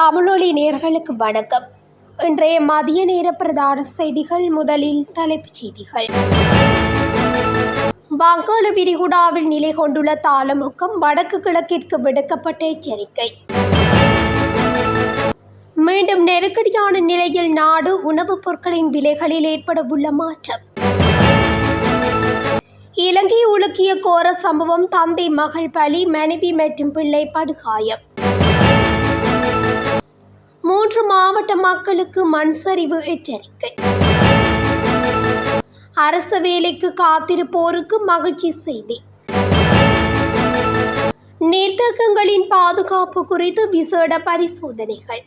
தமிழொலி நேர்களுக்கு வணக்கம். இன்றைய மதிய நேர பிரதான செய்திகள் முதலில் தலைப்புச் செய்திகள். வங்காள விரிகுடாவில் நிலை கொண்டுள்ள தாளமுக்கம் வடக்கு கிழக்கிற்கு விடுக்கப்பட்ட எச்சரிக்கை. மீண்டும் நெருக்கடியான நிலையில் நாடு உணவுப் பொருட்களின் விலைகளில் ஏற்படவுள்ள மாற்றம். இலங்கை உலுக்கிய கோர சம்பவம் தந்தை மகள் பலி மனைவி மற்றும் பிள்ளை படுகாயம். மூன்று மாவட்ட மக்களுக்கு மண் சரிவு எச்சரிக்கை. அரசு வேலைக்கு காத்திருப்போருக்கு மகிழ்ச்சி செய்தி. நீர்த்தகங்களின் பாதுகாப்பு குறித்து விசேட பரிசோதனைகள்.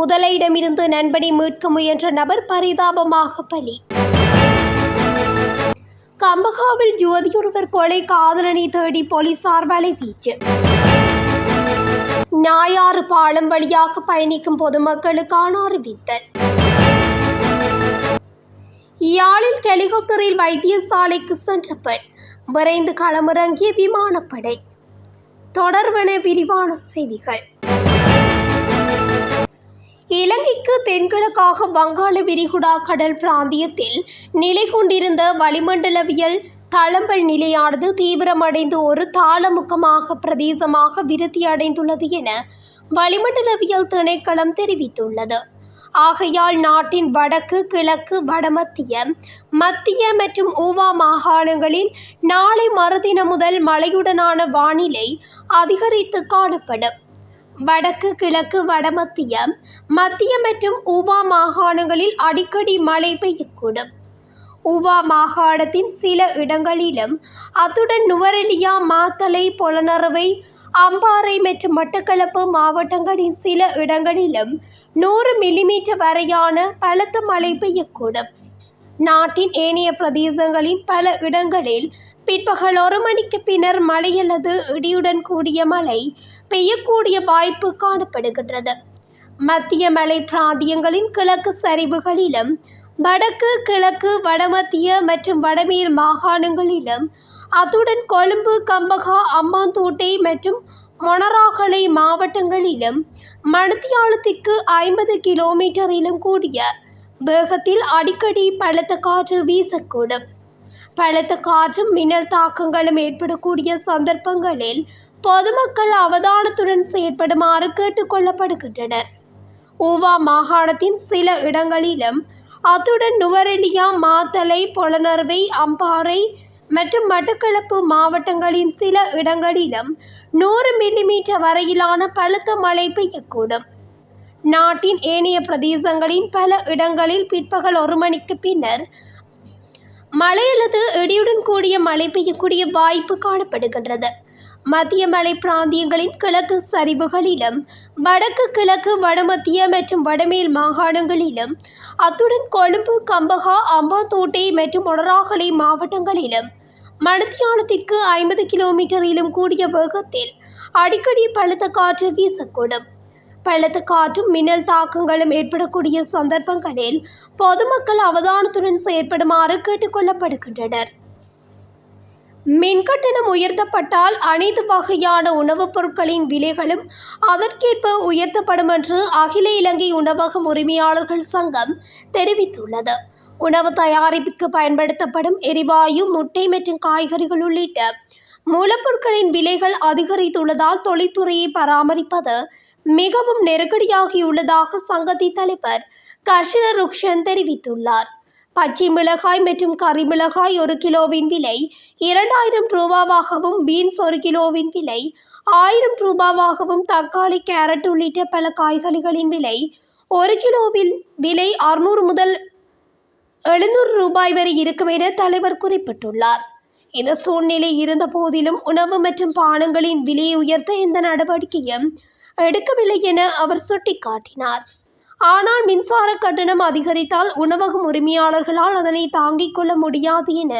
முதலையிடமிருந்து நண்பனை மீட்க முயன்ற நபர் பரிதாபமாக பலி. கம்பகாவில் ஜோதியொருவர் கொலை காதலனை தேடி போலீசார் வலைவீச்சு. நாயாறு பாலம் வழியாக பயணிக்கும் பொதுமக்களுக்கான அறிவித்தல். யாழில் ஹெலிகாப்டரில் வைத்தியசாலைக்கு சென்ற பெண் விரைந்து களமிறங்கிய விமானப்படை. தொடர்வன விரிவான செய்திகள். இலங்கைக்கு தென்கிழக்காக வங்காள விரிகுடா கடல் பிராந்தியத்தில் நிலை கொண்டிருந்த வளிமண்டலவியல் தளம்பல் நிலையானது தீவிரமடைந்து ஒரு தாளமுக்கமாக பிரதேசமாக விருத்தி அடைந்துள்ளது என வளிமண்டலவியல் திணைக்களம் தெரிவித்துள்ளது. ஆகையால் நாட்டின் வடக்கு கிழக்கு வடமத்திய மத்திய மற்றும் ஊவா மாகாணங்களில் நாளை மறுதினம் முதல் மழையுடனான வானிலை அதிகரித்து காணப்படும். வடக்கு கிழக்கு வடமத்திய மத்திய மற்றும் ஊவா மாகாணங்களில் அடிக்கடி மழை பெய்யக்கூடும். உவா மாகாணத்தின் சில இடங்களிலும் அத்துடன் நுவரெலியா மாத்தளை பொலனறுவை அம்பாறை மற்றும் மட்டக்களப்பு மாவட்டங்களின் சில இடங்களிலும் நூறு மில்லிமீட்டர் வரையான பலத்த மழை பெய்யக்கூடும். நாட்டின் ஏனைய பிரதேசங்களின் பல இடங்களில் பிற்பகல் ஒரு மணிக்கு பின்னர் மழை அல்லது இடியுடன் கூடிய மழை பெய்யக்கூடிய வாய்ப்பு காணப்படுகின்றது. மத்திய மலை பிராந்தியங்களின் கிழக்கு சரிவுகளிலும் வடக்கு கிழக்கு வடமத்திய மற்றும் வடமேல் மாகாணங்களிலும் அத்துடன் கொழும்பு கம்பகா அம்மாந்தோட்டை மற்றும் மொனராகலை மாவட்டங்களிலும் மணித்தியாலத்திற்கு ஐம்பது கிலோமீட்டரிலும் கூடிய வேகத்தில் அடிக்கடி பலத்த காற்று வீசக்கூடும். பலத்த காற்றும் மின்னல் தாக்கங்களும் ஏற்படக்கூடிய சந்தர்ப்பங்களில் பொதுமக்கள் அவதானத்துடன் செயற்படுமாறு கேட்டுக்கொள்ளப்படுகின்றனர் ஊவா மாகாணத்தின் சில இடங்களிலும் அத்துடன் நுவரெலியா மாத்தளை புலனர்வை அம்பாறை மற்றும் மட்டக்களப்பு மாவட்டங்களின் சில இடங்களிலும் நூறு மில்லிமீட்டர் வரையிலான பலத்த மழை பெய்யக்கூடும். நாட்டின் ஏனைய பிரதேசங்களின் பல இடங்களில் பிற்பகல் ஒரு மணிக்கு பின்னர் மழை அல்லது இடியுடன் கூடிய மழை பெய்யக்கூடிய வாய்ப்பு காணப்படுகின்றது. மத்திய மலை பிராந்தியங்களின் கிழக்கு சரிவுகளிலும் வடக்கு கிழக்கு வடமத்திய மற்றும் வடமேல் மாகாணங்களிலும் அத்துடன் கொழும்பு கம்பகா அம்பாந்தோட்டை மற்றும் ஒடராகலை மாவட்டங்களிலும் மணத்தியானத்திற்கு ஐம்பது கிலோமீட்டரிலும் கூடிய வேகத்தில் அடிக்கடி பலத்த காற்று வீசக்கூடும். பலத்த காற்றும் மின்னல் தாக்கங்களும் ஏற்படக்கூடிய சந்தர்ப்பங்களில் பொதுமக்கள் அவதானத்துடன் செயற்படுமாறு கேட்டுக்கொள்ளப்படுகின்றனர் மின்கட்டணம் உயர்த்தப்பட்டால் அனைத்து வகையான உணவுப் பொருட்களின் விலைகளும் அதற்கேற்ப உயர்த்தப்படும் என்று அகில இலங்கை உணவகம் உரிமையாளர்கள் சங்கம் தெரிவித்துள்ளது. உணவு தயாரிப்புக்கு பயன்படுத்தப்படும் எரிவாயு முட்டை மற்றும் காய்கறிகள் உள்ளிட்ட மூலப்பொருட்களின் விலைகள் அதிகரித்துள்ளதால் தொழில்துறையை பராமரிப்பது மிகவும் நெருக்கடியாகியுள்ளதாக சங்கத்தின் தலைவர் கர்ஷன ருக்ஷன் தெரிவித்துள்ளார். பச்சை மிளகாய் மற்றும் கறி மிளகாய் ஒரு கிலோவின் விலை இரண்டாயிரம் ரூபாவாகவும் பீன்ஸ் ஒரு கிலோவின் விலை ஆயிரம் ரூபாவாகவும் தக்காளி கேரட் உள்ளிட்ட பல காய்கறிகளின் விலை ஒரு கிலோவில் விலை அறுநூறு முதல் எழுநூறு ரூபாய் வரை இருக்கும் என தலைவர் குறிப்பிட்டுள்ளார். இந்த சூழ்நிலை இருந்த போதிலும் உணவு மற்றும் பானங்களின் விலையை உயர்த்த எந்த நடவடிக்கையும் எடுக்கவில்லை என அவர் சுட்டிக்காட்டினார். ஆனால் மின்சார கட்டணம் அதிகரித்தால் உணவகம் உரிமையாளர்களால் அதனை தாங்கிக் கொள்ள முடியாது என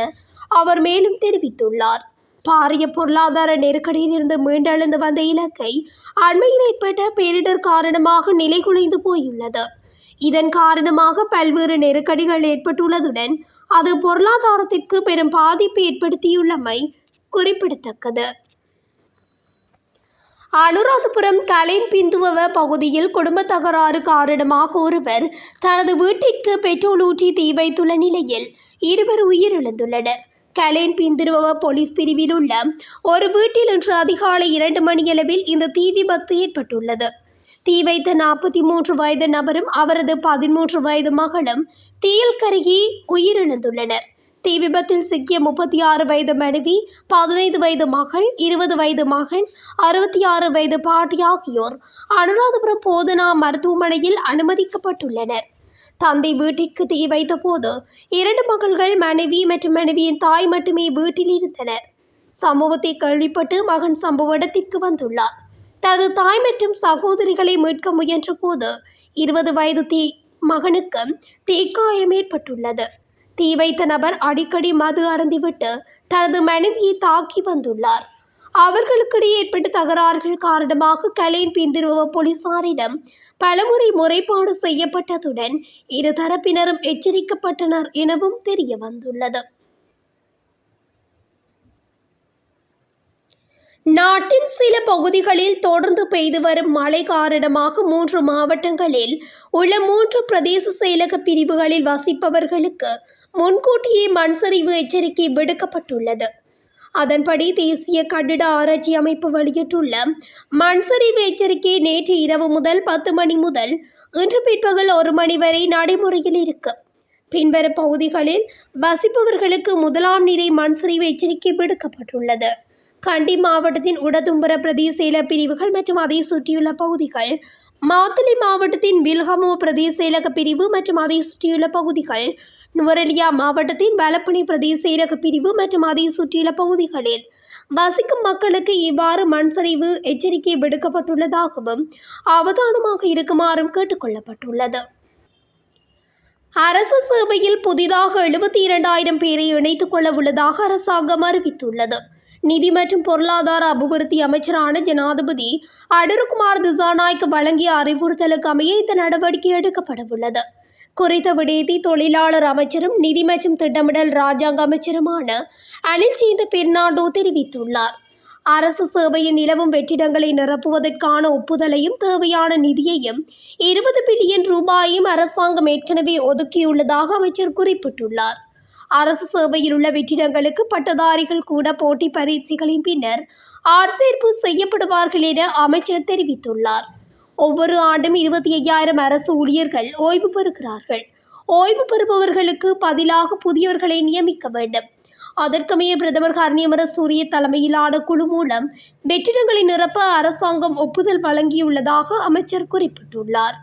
அவர் மேலும் தெரிவித்துள்ளார். பாரிய பொருளாதார நெருக்கடியிலிருந்து மீண்டெழுந்து வந்த இலக்கை அண்மையில் ஏற்பட்ட பேரிடர் காரணமாக நிலைகுலைந்து போயுள்ளது. இதன் காரணமாக பல்வேறு நெருக்கடிகள் ஏற்பட்டுள்ளதுடன் அது பொருளாதாரத்திற்கு பெரும் பாதிப்பு ஏற்படுத்தியுள்ளமை குறிப்பிடத்தக்கது. அனுராதபுரம் கலைன் பிந்துவவ பகுதியில் குடும்ப தகராறு காரணமாக ஒருவர் தனது வீட்டிற்கு பெட்ரோல் ஊற்றி தீ வைத்துள்ள நிலையில் இருவர் உயிரிழந்துள்ளனர். கலேன் பிந்துருவ போலீஸ் பிரிவில் உள்ள ஒரு வீட்டில் இன்று அதிகாலை இரண்டு மணியளவில் இந்த தீ விபத்து ஏற்பட்டுள்ளது. தீ வைத்த நாற்பத்தி மூன்று வயது நபரும் அவரது பதிமூன்று வயது மகளும் தீயில் கருகி உயிரிழந்துள்ளனர். தீ விபத்தில் சிக்கிய முப்பத்தி ஆறு வயது மனைவி பதினைந்து வயது மகள் இருபது வயது மகன் அறுபத்தி ஆறு வயது பாட்டி ஆகியோர் அனுராதபுரம் போதனா மருத்துவமனையில் அனுமதிக்கப்பட்டுள்ளனர். தந்தை வீட்டிற்கு தீ வைத்தபோது இரண்டு மகள்கள் மனைவி மற்றும் மனைவியின் தாய் மட்டுமே வீட்டில் இருந்தனர். சம்பவத்தை கேள்விப்பட்டு மகன் சம்பவ இடத்திற்கு வந்துள்ளார். தனது தாய் மற்றும் சகோதரிகளை மீட்க முயன்ற போது இருபது வயது தீ மகனுக்கு தீக்காயம் ஏற்பட்டுள்ளது. தீ வைத்த நபர் அடிக்கடி மது அருந்திவிட்டு தனது மனைவியை தாக்கி வந்துள்ளார். அவர்களுக்கிடையே ஏற்பட்ட தகராறுகள் காரணமாக கலேன் பிந்திருவ போலீசாரிடம் பலமுறை முறைப்பாடு செய்யப்பட்டதுடன் இரு தரப்பினரும் எச்சரிக்கப்பட்டனர் எனவும் தெரிய வந்துள்ளது நாட்டின் சில பகுதிகளில் தொடர்ந்து பெய்து வரும் மழை காரணமாக மூன்று மாவட்டங்களில் உள்ள மூன்று பிரதேச செயலக பிரிவுகளில் வசிப்பவர்களுக்கு முன்கூட்டியே மண் சரிவு எச்சரிக்கை விடுக்கப்பட்டுள்ளது. அதன்படி தேசிய கட்டிட ஆராய்ச்சி அமைப்பு வெளியிட்டுள்ள மண்சரிவு எச்சரிக்கை நேற்று இரவு முதல் பத்து மணி முதல் இன்று பிற்பகல் ஒரு மணி வரை நடைமுறையில் இருக்கு. பின்வரும் பகுதிகளில் வசிப்பவர்களுக்கு முதலாம் நிலை மண்சரிவு எச்சரிக்கை விடுக்கப்பட்டுள்ளது. கண்டி மாவட்டத்தின் உடதும்புற பிரதேச செயல பிரிவுகள் மற்றும் அதை சுற்றியுள்ள பகுதிகள். மாத்தளை மாவட்டத்தின் வில்ஹமோ பிரதேச செயலக பிரிவு மற்றும் அதை சுற்றியுள்ள பகுதிகள். நுவரெலியா மாவட்டத்தின் வலப்பணி பிரதேச செயலக பிரிவு மற்றும் அதை சுற்றியுள்ள பகுதிகளில். வசிக்கும் மக்களுக்கு இவ்வாறு மண் சரிவு எச்சரிக்கை விடுக்கப்பட்டுள்ளதாகவும் அவதானமாக இருக்குமாறும் கேட்டுக்கொள்ளப்பட்டுள்ளது. அரசு சேவையில் புதிதாக எழுபத்தி இரண்டாயிரம் பேரை இணைத்துக் கொள்ள உள்ளதாக அரசாங்கம் அறிவித்துள்ளது. நிதி மற்றும் பொருளாதார அபிவிருத்தி அமைச்சரான ஜனாதிபதி அடருக்குமார் திசாநாய்க்கு வழங்கிய அறிவுறுத்தலுக்கு அமைய இந்த நடவடிக்கை எடுக்கப்படவுள்ளது. குறித்த விடயத்தை தொழிலாளர் அமைச்சரும் நிதி மற்றும் திட்டமிடல் ராஜாங்க அமைச்சருமான அனில் ஜீந்த பெர்னாண்டோ தெரிவித்துள்ளார். அரசு சேவையில் நிலவும் வெற்றிடங்களை நிரப்புவதற்கான ஒப்புதலையும் தேவையான நிதியையும் இருபது பில்லியன் ரூபாயையும் அரசாங்கம் ஏற்கனவே ஒதுக்கியுள்ளதாக அமைச்சர் குறிப்பிட்டுள்ளார். அரசு சேவையில் உள்ள வெற்றிடங்களுக்கு பட்டதாரிகள் கூட போட்டி பரீட்சைகளின் பின்னர் ஆட்சேர்ப்பு செய்யப்படுவார்கள் என அமைச்சர் தெரிவித்துள்ளார். ஒவ்வொரு ஆண்டும் இருபத்தி ஐயாயிரம் அரசு ஊழியர்கள் ஓய்வு பெறுகிறார்கள். ஓய்வு பெறுபவர்களுக்கு பதிலாக புதியவர்களை நியமிக்க வேண்டும். அதற்கமைய பிரதமர் ஹர்னியமர சூரிய தலைமையிலான குழு மூலம் வெற்றிடங்களை நிரப்ப அரசாங்கம் ஒப்புதல் வழங்கியுள்ளதாக அமைச்சர் குறிப்பிட்டுள்ளார்.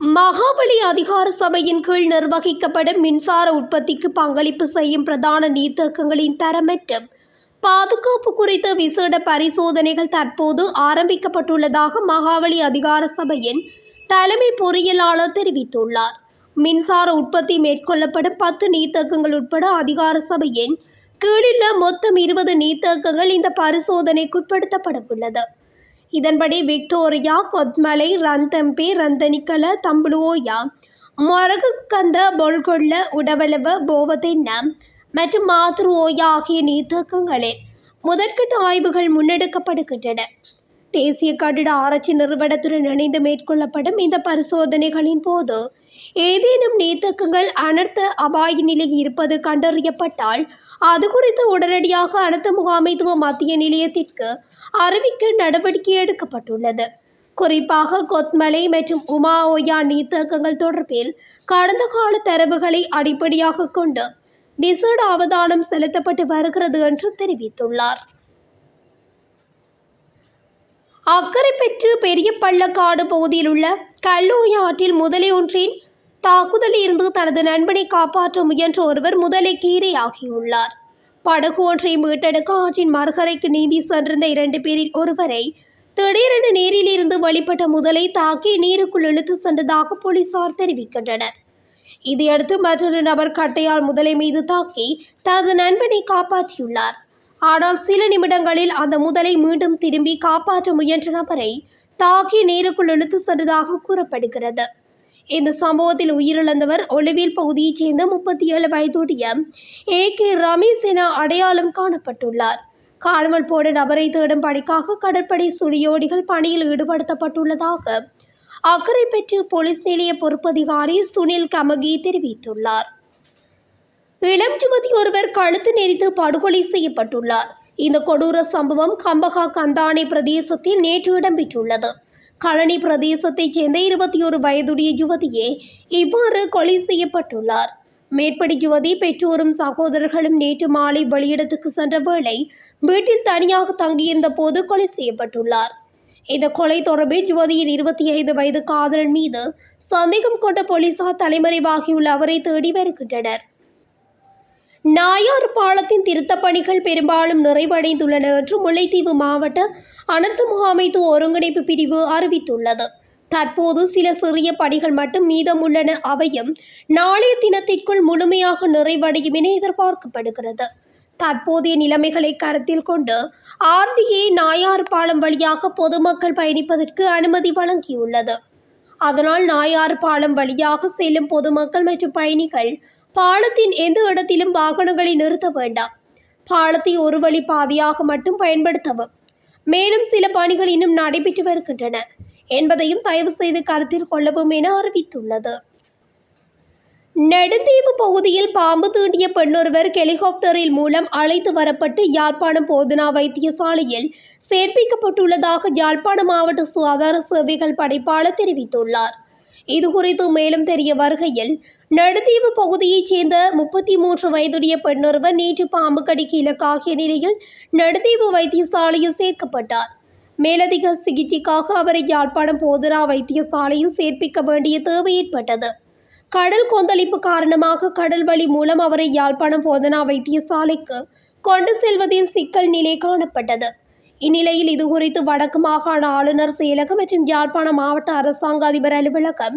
மகாபலி அதிகார சபையின் கீழ் நிர்வகிக்கப்படும் மின்சார உற்பத்திக்கு பங்களிப்பு செய்யும் பிரதான நீர்த்தேக்கங்களின் தரம் மற்றும் பாதுகாப்பு குறித்த விசேட பரிசோதனைகள் தற்போது ஆரம்பிக்கப்பட்டுள்ளதாக மகாபலி அதிகார சபையின் தலைமை பொறியியலாளர் தெரிவித்துள்ளார். மின்சார உற்பத்தி மேற்கொள்ளப்படும் பத்து நீர்த்தேக்கங்கள் உட்பட அதிகார சபையின் கீழுள்ள மொத்தம் இருபது நீர்த்தேக்கங்கள் இந்த பரிசோதனைக்குட்படுத்தப்பட இதன்படி விக்டோரியா கொத்மலை ரந்தம்பி ரந்தனிக்கல தம்புளுவோயா மொரகுகந்த பொல்கொள்ள உடவளவ போவதென்ன மற்றும் மாத்ருவோயா ஆகிய நீர்த்தேக்கங்களில் முதற்கட்ட ஆய்வுகள் முன்னெடுக்கப்படுகின்றன. தேசிய கட்டிட ஆராய்ச்சி நிறுவனத்துடன் இணைந்து மேற்கொள்ளப்படும் இந்த பரிசோதனைகளின் போது ஏதேனும் நீர்த்தேக்கங்கள் அனர்த்த அபாய நிலை இருப்பது கண்டறியப்பட்டால் அது குறித்து உடனடியாக அனர்த்த முகாமைத்துவ மத்திய நிலையத்திற்கு அறிவிக்க நடவடிக்கை எடுக்கப்பட்டுள்ளது. குறிப்பாக கொத்மலை மற்றும் உமா ஒயா நீர்த்தேக்கங்கள் தொடர்பில் கடந்த கால தரவுகளை அடிப்படையாக கொண்டு விசேட அவதானம் செலுத்தப்பட்டு வருகிறது என்று தெரிவித்துள்ளார். அக்கறை பெற்று பெரிய பள்ளக்காடு பகுதியில் உள்ள கல்லூரி ஆற்றில் முதலை ஒன்றின் தாக்குதலில் இருந்து தனது நண்பனை காப்பாற்ற முயன்ற ஒருவர் முதலை கீரையாகியுள்ளார். படகு ஒன்றை மீட்டெடுக்க ஆற்றின் மறுகரைக்கு நீந்தி சென்றிருந்த இரண்டு பேரில் ஒருவரை திடீரென நீரில் இருந்து வழிபட்ட முதலை தாக்கி நீருக்குள் இழுத்து சென்றதாக போலீசார் தெரிவிக்கின்றனர். இதையடுத்து மற்றொரு நபர் கட்டையால் முதலை மீது தாக்கி தனது நண்பனை காப்பாற்றியுள்ளார். ஆனால் சில நிமிடங்களில் அந்த முதலை மீண்டும் திரும்பி காப்பாற்ற முயன்ற நபரை தாக்கி நீருக்குள் இழுத்து சென்றதாக கூறப்படுகிறது. இந்த சம்பவத்தில் உயிரிழந்தவர் ஒளிவில் பகுதியைச் சேர்ந்த முப்பத்தி ஏழு வயதுடைய ஏ கே ரமேஷ் என அடையாளம் காணப்பட்டுள்ளார். காணாமல் போன நபரை தேடும் பணிக்காக கடற்படை சுழியோடிகள் பணியில் ஈடுபடுத்தப்பட்டுள்ளதாக அக்கறை பெற்று போலீஸ் நிலைய பொறுப்பதிகாரி சுனில் கமகி தெரிவித்துள்ளார். இளம் யுவதி ஒருவர் கழுத்து நெரித்து படுகொலை செய்யப்பட்டுள்ளார். இந்த கொடூர சம்பவம் கம்பகா கந்தானை பிரதேசத்தில் நேற்று இடம்பெற்றுள்ளது. களனி பிரதேசத்தைச் சேர்ந்த இருபத்தி ஒரு வயதுடைய யுவதியே இவ்வாறு கொலை செய்யப்பட்டுள்ளார். மேற்படி யுவதி பெற்றோரும் சகோதரர்களும் நேற்று மாலை வெளியிடத்துக்கு சென்ற வேளை வீட்டில் தனியாக தங்கியிருந்த போது கொலை செய்யப்பட்டுள்ளார். இந்த கொலை தொடர்பில் யுவதியின் இருபத்தி ஐந்து வயது காதலன் மீது சந்தேகம் கொண்ட போலீசார் தலைமறைவாகியுள்ள அவரை தேடி வருகின்றனர். நாயார் பாலத்தின் திருத்தப் பணிகள் பெரும்பாலும் நிறைவடைந்துள்ளன என்று முல்லைத்தீவு மாவட்ட அனர்த்த முகாமைத்துவ ஒருங்கிணைப்பு பிரிவு அறிவித்துள்ளது. தற்போது சில சிறிய பணிகள் மட்டும் மீதமுள்ளன. அவையும் நாளைய தினத்திற்குள் முழுமையாக நிறைவடையும் என எதிர்பார்க்கப்படுகிறது. தற்போதைய நிலைமைகளை கருத்தில் கொண்டு ஆர்டிஏ நாயார் பாலம் வழியாக பொதுமக்கள் பயணிப்பதற்கு அனுமதி வழங்கியுள்ளது. அதனால் நாயார் பாலம் வழியாக செல்லும் பொதுமக்கள் மற்றும் பயணிகள் பாலத்தின் எந்த இடத்திலும் வாகனங்களை நிறுத்த வேண்டாம் பாலத்தை ஒரு வழி பாதையாக மட்டும் பயன்படுத்தவும் மேலும் சில பணிகள் இன்னும் நடைபெற்று வருகின்றன என்பதையும் தயவு செய்து கருத்தில் கொள்ளவும் என அறிவித்துள்ளது. நெடுந்தீவு பகுதியில் பாம்பு தீண்டிய பெண்ணொருவர் ஹெலிகாப்டரில் மூலம் அழைத்து வரப்பட்டு யாழ்ப்பாணம் போதனா வைத்தியசாலையில் சேர்ப்பிக்கப்பட்டுள்ளதாக யாழ்ப்பாணம் மாவட்ட சுகாதார சேவைகள் படைப்பாளர் தெரிவித்துள்ளார். இதுகுறித்து மேலும் தெரிய வருகையில் நடுத்தீவு பகுதியைச் சேர்ந்த முப்பத்தி மூன்று வயதுடைய பெண்ணொருவர் நேற்று பாம்பு கடிக்கு இலக்காகிய நிலையில் நடுத்தீவு வைத்தியசாலையில் சேர்க்கப்பட்டார். மேலதிக சிகிச்சைக்காக அவரை யாழ்ப்பாணம் போதனா வைத்தியசாலையில் சேர்ப்பிக்க வேண்டிய தேவை ஏற்பட்டது. கடல் கொந்தளிப்பு காரணமாக கடல் வழி மூலம் அவரை யாழ்ப்பாணம் போதனா வைத்தியசாலைக்கு கொண்டு செல்வதில் சிக்கல் நிலை காணப்பட்டது. இந்நிலையில் இதுகுறித்து வடக்கு மாகாண ஆளுநர் செயலகம் மற்றும் யாழ்ப்பாண மாவட்ட அரசாங்க அதிபர் அலுவலகம்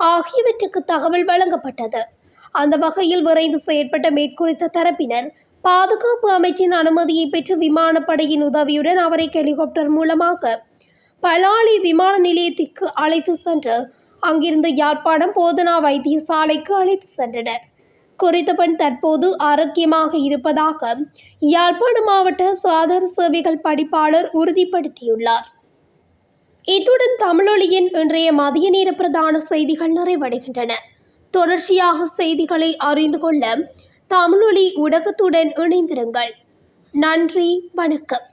ஆகியவற்றுக்கு தகவல் வழங்கப்பட்டது. அந்த வகையில் விரைந்து செயற்பட்ட மேற்குறித்த தரப்பினர் பாதுகாப்பு அமைச்சின் அனுமதியை பெற்று விமானப்படையின் உதவியுடன் அவரை ஹெலிகாப்டர் மூலமாக பலாலி விமான நிலையத்திற்கு அழைத்து சென்று அங்கிருந்து யாழ்ப்பாணம் போதனா வைத்தியசாலைக்கு அழைத்து சென்றனர். குறித்த பெண் தற்போது ஆரோக்கியமாக இருப்பதாக யாழ்ப்பாண மாவட்ட சுகாதார சேவைகள் படிப்பாளர் உறுதிப்படுத்தியுள்ளார். இத்துடன் தமிழொலியின் இன்றைய மதிய நேர பிரதான செய்திகள் நிறைவடைகின்றன. தொடர்ச்சியாக செய்திகளை அறிந்து கொள்ள தமிழொலி ஊடகத்துடன் இணைந்திருங்கள். நன்றி வணக்கம்.